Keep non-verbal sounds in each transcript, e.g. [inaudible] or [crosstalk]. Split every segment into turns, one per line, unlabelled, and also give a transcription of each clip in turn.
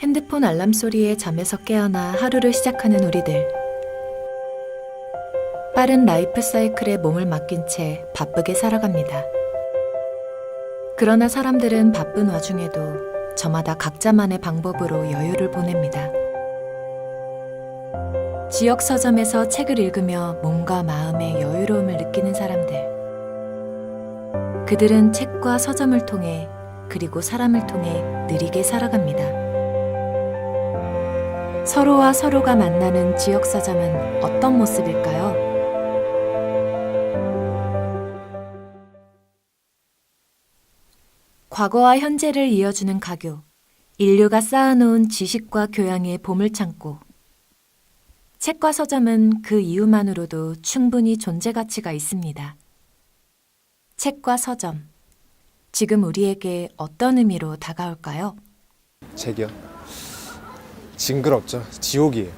핸드폰 알람 소리에 잠에서 깨어나 하루를 시작하는 우리들. 빠른 라이프 사이클에 몸을 맡긴 채 바쁘게 살아갑니다. 그러나 사람들은 바쁜 와중에도 저마다 각자만의 방법으로 여유를 보냅니다. 지역 서점에서 책을 읽으며 몸과 마음의 여유로움을 느끼는 사람들. 그들은 책과 서점을 통해 그리고 사람을 통해 느리게 살아갑니다. 서로와 서로가 만나는 지역 서점은 어떤 모습일까요? 과거와 현재를 이어주는 가교, 인류가 쌓아놓은 지식과 교양의 보물창고. 책과 서점은 그 이유만으로도 충분히 존재 가치가 있습니다. 책과 서점. 지금 우리에게 어떤 의미로 다가올까요?
책이요? 징그럽죠. 지옥이에요.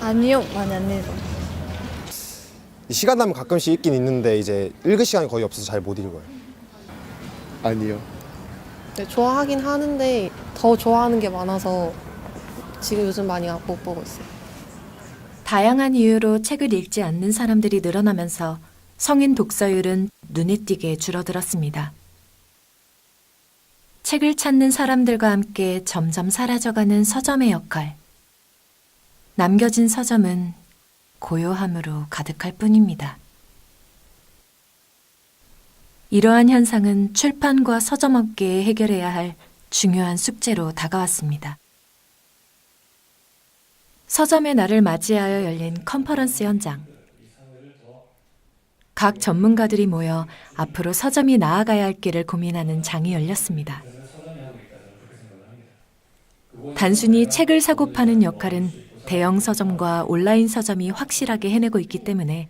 아니요, 많이 안 읽어.
이 시간 나면 가끔씩 읽긴 있는데 이제 읽을 시간이 거의 없어서 잘 못 읽어요.
아니요.
네, 좋아하긴 하는데 더 좋아하는 게 많아서 지금 요즘 많이 못 보고 있어요.
다양한 이유로 책을 읽지 않는 사람들이 늘어나면서 성인 독서율은 눈에 띄게 줄어들었습니다. 책을 찾는 사람들과 함께 점점 사라져가는 서점의 역할. 남겨진 서점은 고요함으로 가득할 뿐입니다. 이러한 현상은 출판과 서점업계에 해결해야 할 중요한 숙제로 다가왔습니다. 서점의 날을 맞이하여 열린 컨퍼런스 현장. 각 전문가들이 모여 앞으로 서점이 나아가야 할 길을 고민하는 장이 열렸습니다. 단순히 책을 사고 파는 역할은 대형 서점과 온라인 서점이 확실하게 해내고 있기 때문에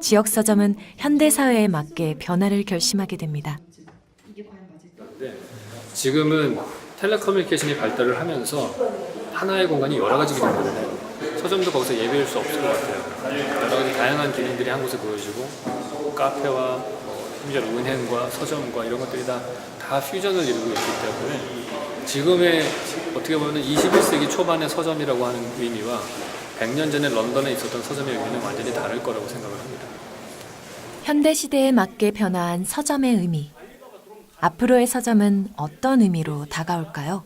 지역 서점은 현대 사회에 맞게 변화를 결심하게 됩니다.
지금은 텔레커뮤니케이션이 발달을 하면서 하나의 공간이 여러 가지기 때문에 서점도 거기서 예배일 수 없을 것 같아요. 여러 가지 다양한 기능들이 한 곳에 보여지고 카페와 뭐 심지어 은행과 서점과 이런 것들이 다, 다 퓨전을 이루고 있기 때문에 지금의 어떻게 보면 21세기 초반의 서점이라고 하는 의미와 100년 전에 런던에 있었던 서점의 의미는 완전히 다를 거라고 생각을 합니다.
현대 시대에 맞게 변화한 서점의 의미. 앞으로의 서점은 어떤 의미로 다가올까요?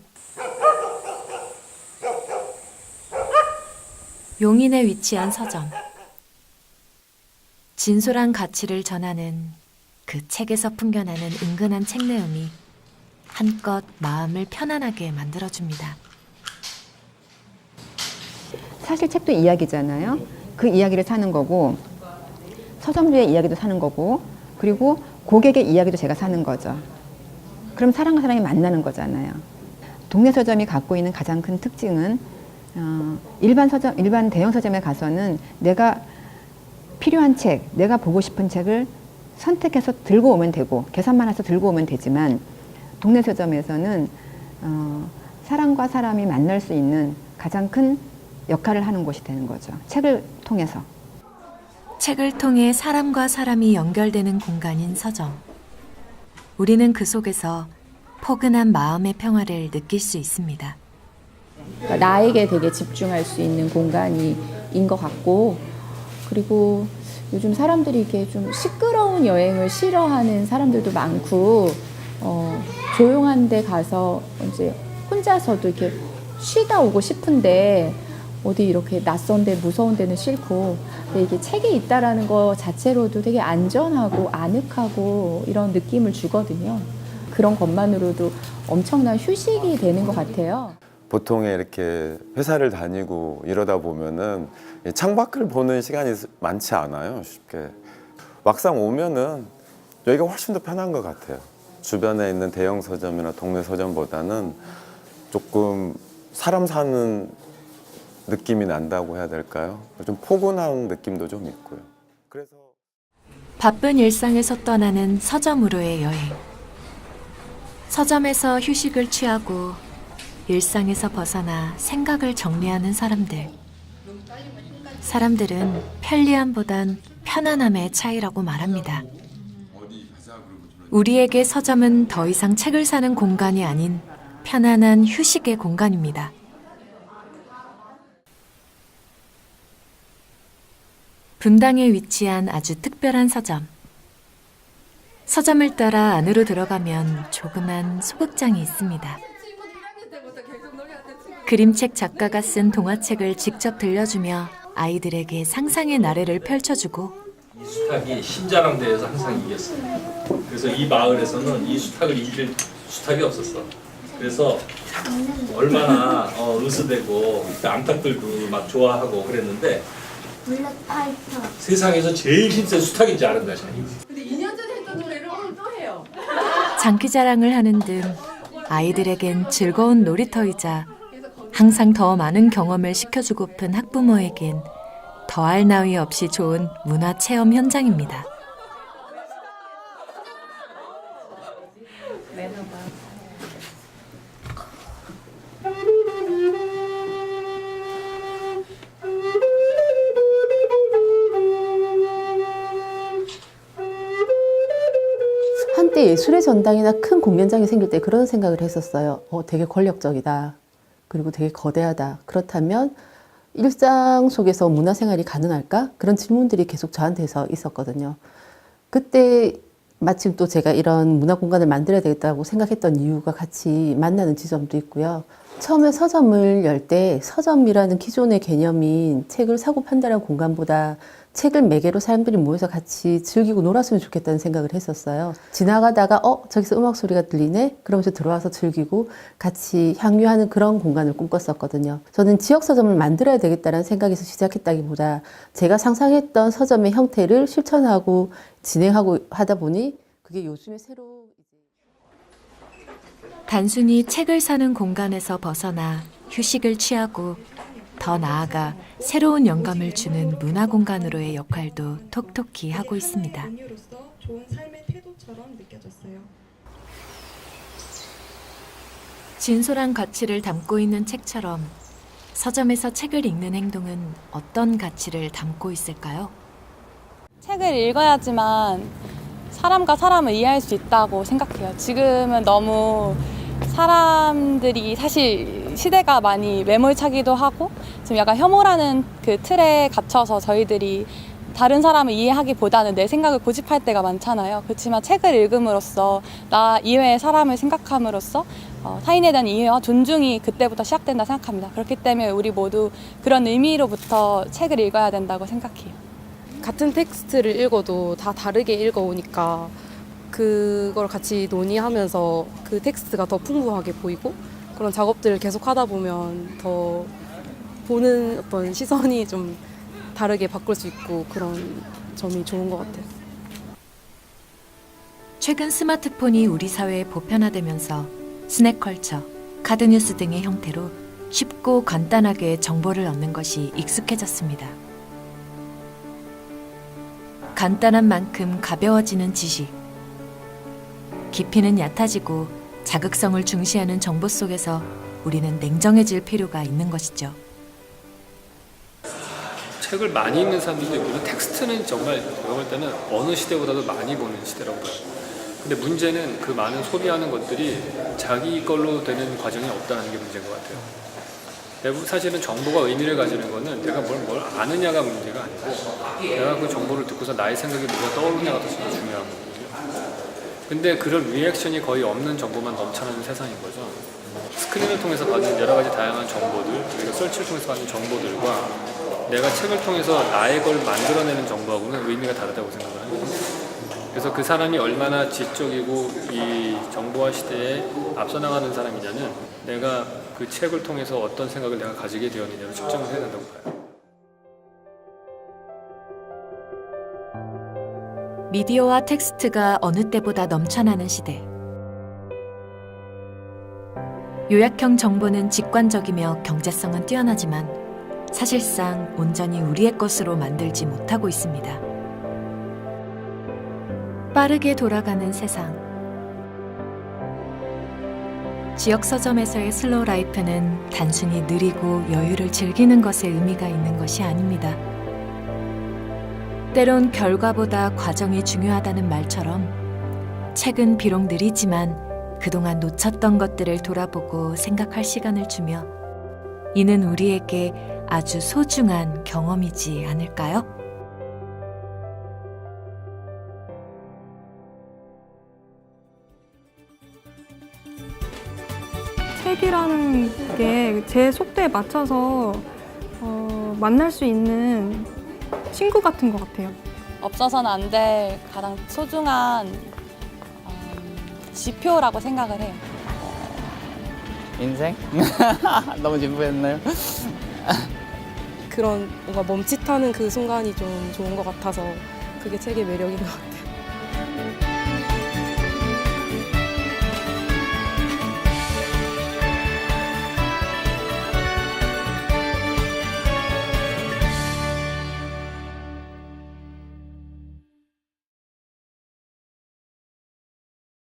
용인에 위치한 서점. 진솔한 가치를 전하는 그 책에서 풍겨나는 은근한 책 내음이 한껏 마음을 편안하게 만들어줍니다.
사실 책도 이야기잖아요. 그 이야기를 사는 거고 서점주의 이야기도 사는 거고 그리고 고객의 이야기도 제가 사는 거죠. 그럼 사람과 사람이 만나는 거잖아요. 동네 서점이 갖고 있는 가장 큰 특징은 어, 일반 서점, 일반 대형 서점에 가서는 내가 필요한 책, 내가 보고 싶은 책을 선택해서 들고 오면 되고 계산만 해서 들고 오면 되지만 동네 서점에서는 어, 사람과 사람이 만날 수 있는 가장 큰 역할을 하는 곳이 되는 거죠. 책을 통해서.
책을 통해 사람과 사람이 연결되는 공간인 서점. 우리는 그 속에서 포근한 마음의 평화를 느낄 수 있습니다.
그러니까 나에게 되게 집중할 수 있는 공간인 것 같고 그리고 요즘 사람들이 이렇게 좀 시끄러운 여행을 싫어하는 사람들도 많고 어, 조용한 데 가서 이제 혼자서도 이렇게 쉬다 오고 싶은데 어디 이렇게 낯선 데 무서운 데는 싫고 근데 이게 책이 있다라는 거 자체로도 되게 안전하고 아늑하고 이런 느낌을 주거든요. 그런 것만으로도 엄청난 휴식이 되는 것 같아요.
보통에 이렇게 회사를 다니고 이러다 보면은 이 창밖을 보는 시간이 많지 않아요. 쉽게. 막상 오면은 여기가 훨씬 더 편한 것 같아요. 주변에 있는 대형 서점이나 동네 서점보다는 조금 사람 사는 느낌이 난다고 해야 될까요? 좀 포근한 느낌도 좀 있고요. 그래서
바쁜 일상에서 떠나는 서점으로의 여행. 서점에서 휴식을 취하고 일상에서 벗어나 생각을 정리하는 사람들. 사람들은 편리함보단 편안함의 차이라고 말합니다. 우리에게 서점은 더 이상 책을 사는 공간이 아닌 편안한 휴식의 공간입니다. 분당에 위치한 아주 특별한 서점. 서점을 따라 안으로 들어가면 조그만 소극장이 있습니다. 그림책 작가가 쓴 동화책을 직접 들려주며 아이들에게 상상의 나래를 펼쳐주고
이 수탉이 신자랑 대회에서 항상 이겼어요. 그래서 이 마을에서는 이 수탉을 이길 수탉이 없었어. 그래서 얼마나 어, 으스대고 암탉들도 막 좋아하고 그랬는데
블랙파이터.
세상에서 제일 힘센 수탉인지 아는 거야.
장기자랑을 하는 등 아이들에겐 즐거운 놀이터이자 항상 더 많은 경험을 시켜주고픈 학부모에겐 더할 나위 없이 좋은 문화 체험 현장입니다.
한때 예술의 전당이나 큰 공연장이 생길 때 그런 생각을 했었어요. 어, 되게 권력적이다. 그리고 되게 거대하다. 그렇다면 일상 속에서 문화생활이 가능할까? 그런 질문들이 계속 저한테서 있었거든요. 그때 마침 또 제가 이런 문화 공간을 만들어야 되겠다고 생각했던 이유가 같이 만나는 지점도 있고요. 처음에 서점을 열 때 서점이라는 기존의 개념인 책을 사고 판단하는 공간보다 책을 매개로 사람들이 모여서 같이 즐기고 놀았으면 좋겠다는 생각을 했었어요. 지나가다가 어 저기서 음악 소리가 들리네 그러면서 들어와서 즐기고 같이 향유하는 그런 공간을 꿈꿨었거든요. 저는 지역 서점을 만들어야 되겠다는 생각에서 시작했다기보다 제가 상상했던 서점의 형태를 실천하고 진행하고 하다 보니 그게 요즘에 새로
단순히 책을 사는 공간에서 벗어나 휴식을 취하고 더 나아가 새로운 영감을 주는 문화 공간으로의 역할도 톡톡히 하고 있습니다. 진솔한 가치를 담고 있는 책처럼 서점에서 책을 읽는 행동은 어떤 가치를 담고 있을까요?
책을 읽어야지만 사람과 사람을 이해할 수 있다고 생각해요. 지금은 너무 사람들이 사실 시대가 많이 매몰차기도 하고 지금 약간 혐오라는 그 틀에 갇혀서 저희들이 다른 사람을 이해하기보다는 내 생각을 고집할 때가 많잖아요. 그렇지만 책을 읽음으로써 나 이외의 사람을 생각함으로써 어, 타인에 대한 이해와 존중이 그때부터 시작된다 생각합니다. 그렇기 때문에 우리 모두 그런 의미로부터 책을 읽어야 된다고 생각해요.
같은 텍스트를 읽어도 다 다르게 읽어오니까 그걸 같이 논의하면서 그 텍스트가 더 풍부하게 보이고 그런 작업들을 계속 하다 보면 더 보는 어떤 시선이 좀 다르게 바꿀 수 있고 그런 점이 좋은 것 같아요.
최근 스마트폰이 우리 사회에 보편화되면서 스낵컬처, 카드뉴스 등의 형태로 쉽고 간단하게 정보를 얻는 것이 익숙해졌습니다. 간단한 만큼 가벼워지는 지식. 깊이는 얕아지고 자극성을 중시하는 정보 속에서 우리는 냉정해질 필요가 있는 것이죠.
책을 많이 읽는 사람들도 있고 텍스트는 정말 볼 때는 어느 시대보다도 많이 보는 시대라고 봐요. 근데 문제는 그 많은 소비하는 것들이 자기 걸로 되는 과정이 없다는 게 문제인 것 같아요. 사실은 정보가 의미를 가지는 거는 내가 뭘, 뭘 아느냐가 문제가 아니고 내가 그 정보를 듣고서 나의 생각이 뭐가 떠오르냐가 더 중요한 거거든요. 근데 그런 리액션이 거의 없는 정보만 넘쳐나는 세상인 거죠. 스크린을 통해서 받는 여러 가지 다양한 정보들, 그리고 설치를 통해서 받는 정보들과 내가 책을 통해서 나의 걸 만들어내는 정보하고는 의미가 다르다고 생각을 합니다. 그래서 그 사람이 얼마나 지적이고 이 정보화 시대에 앞서 나가는 사람이냐는 내가 그 책을 통해서 어떤 생각을 내가 가지게 되었느냐를 측정을 해야 된다고 봐요.
미디어와 텍스트가 어느 때보다 넘쳐나는 시대. 요약형 정보는 직관적이며 경제성은 뛰어나지만 사실상 온전히 우리의 것으로 만들지 못하고 있습니다. 빠르게 돌아가는 세상. 지역 서점에서의 슬로우 라이프는 단순히 느리고 여유를 즐기는 것에 의미가 있는 것이 아닙니다. 때론 결과보다 과정이 중요하다는 말처럼 책은 비록 느리지만 그동안 놓쳤던 것들을 돌아보고 생각할 시간을 주며 이는 우리에게 아주 소중한 경험이지 않을까요?
책이라는 게 제 속도에 맞춰서 어, 만날 수 있는 친구 같은 것 같아요.
없어서는 안 될 가장 소중한 음, 지표라고 생각을 해요.
인생? [laughs] 너무 진부했나요?
그런 뭔가 멈칫하는 그 순간이 좀 좋은 것 같아서 그게 책의 매력인 것 같아요.